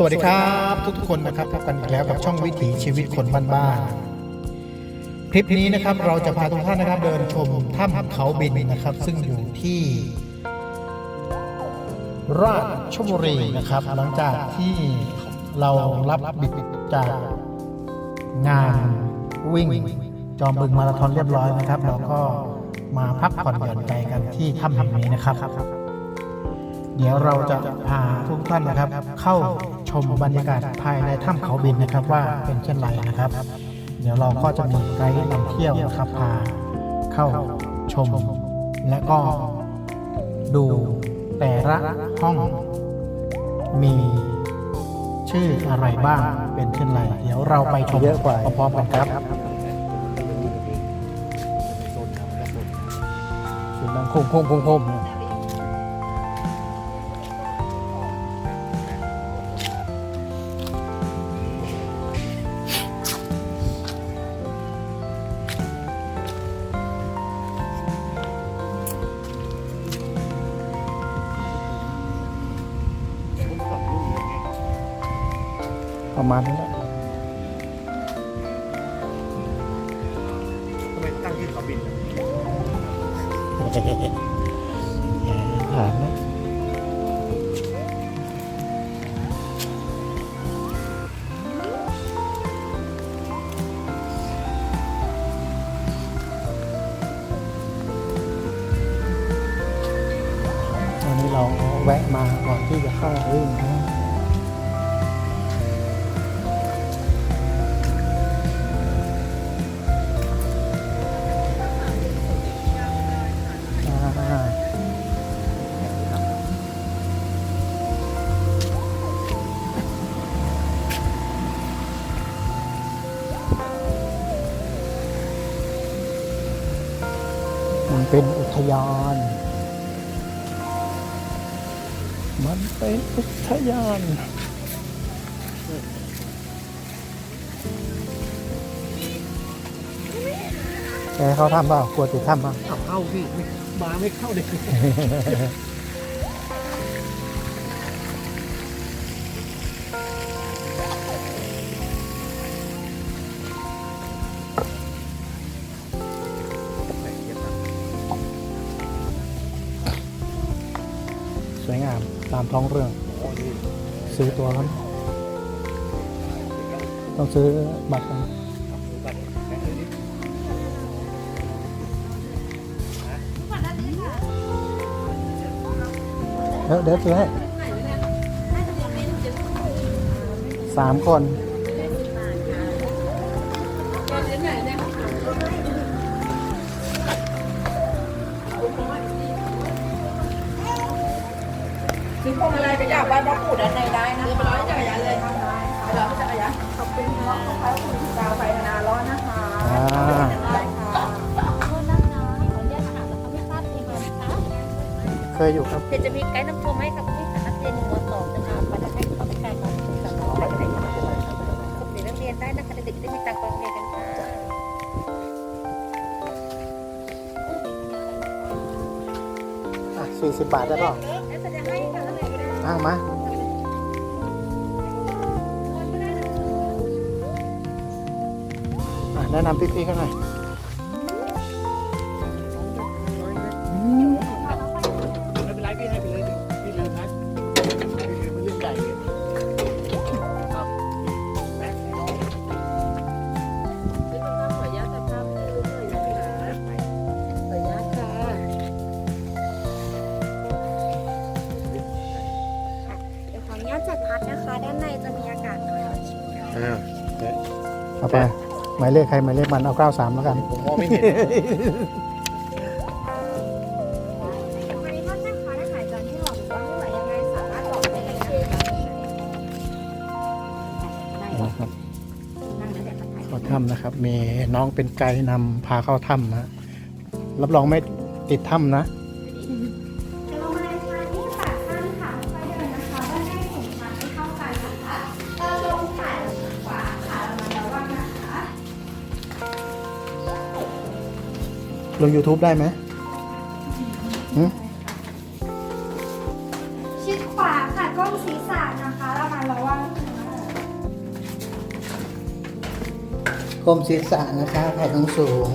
สวัสดีครับทุกคนนะครับพบกันอีกแล้วกับช่องวิถีชีวิตคนบ้านๆคลิปนี้นะครับเราจะพาทุกท่านนะครับเดินชมถ้ำเขาบินนะครับ ซึ่งอยู่ที่ ราชบุรีนะครับ หลังจากที่เรารับบิดจากงานวิ่ง จอมบึงมาราธอนเรียบร้อยนะครับ เราก็มาพักผ่อนหย่อนใจกันที่ถ้ำแห่งนี้นะครับเดี๋ยวเราจะพาทุกท่านนะครับ เข้า ชมบรรยากาศภายในถ้ำเขาบินนะครับว่าเป็นเช่นไรนะครับ เดี๋ยวเราก็จะมีไกด์นำเที่ยวนะครับพาเข้าชม และก็ดูแต่ละห้องมีชื่ออะไรบ้างเป็นเช่นไร เดี๋ยวเราไปชมเยอะกว่าพร้อมๆกันครับเสียงดังโคมโคมโคม ประมาณนี้แหละทำไมตั้งชื่อเขาบินถามนะวันนี้เราแวะมาก่อนที่จะเข้าวิ่งนะ เป็นอุทยาน มันเป็นอุทยานแกเขาทำเปล่ากลัวติดถ้ำเปล่าเอาเข้าสิไม่มาไม่เข้าเลย ตามท้องเรื่อง ซื้อตัวครับ ต้องซื้อบัตรก่อนเดี๋ยวเดี๋ยวซื้อให้สามคน ปู่ด้านในได้นะคะร้อยจักรยานเลยทำได้ค่ะร้อยจักรยานขอบคุณค่ะขอบคุณดาวไฟธนาร้อนนะคะอ่าได้ค่ะโทษนะคะขออนุญาตถามนะคะไม่ทราบทีมงานคะเคยอยู่ครับเดี๋ยวจะมีไกด์นำชมให้กับที่สนักเรียนหนึ่งวันสองจะพาไปได้เข้าไปการการศึกษาของเด็กๆเด็กนักเรียนได้นะคะเด็กๆได้มีตังค์ไปโรงเรียนกันค่ะอะสี่สิบบาทได้เปล่าแล้วจะให้ค่ะอะไรก็ได้อ้าวมา แนะนำพี่ๆเขาหน่อยไม่เป็นไรพี่ให้ไปเลยพี่ลืมนะพี่ลืมมันเรื่องใหญ่เลยครับแม็กซ์น้องขออนุญาตจับภาพให้ดูหน่อยนะคะขออนุญาตค่ะเดี๋ยวขออนุญาตจัดพัดนะคะ ด้านในจะมีอากาศหน่อยอ่าเอาไป หมายเลขใครหมายเลขมันเอา93แล้วกัน ผมมองไม่เห็น วันนี้ท่านนะคะถ้าหายใจไม่ออกหรือว่าไม่ไหวยังไงสามารถบอกได้เลยนะคะนะครับเข้าถ้ำนะครับ มีน้องเป็นไกด์นำพาเข้าถ้ำนะรับรองไม่ติดถ้ำนะ ลง YouTube ได้ไหมชิดขวาค่ะกล้องศีรษะนะคะเรามาดระวังก้มศีรษะนะคะถ่ายตรงสูง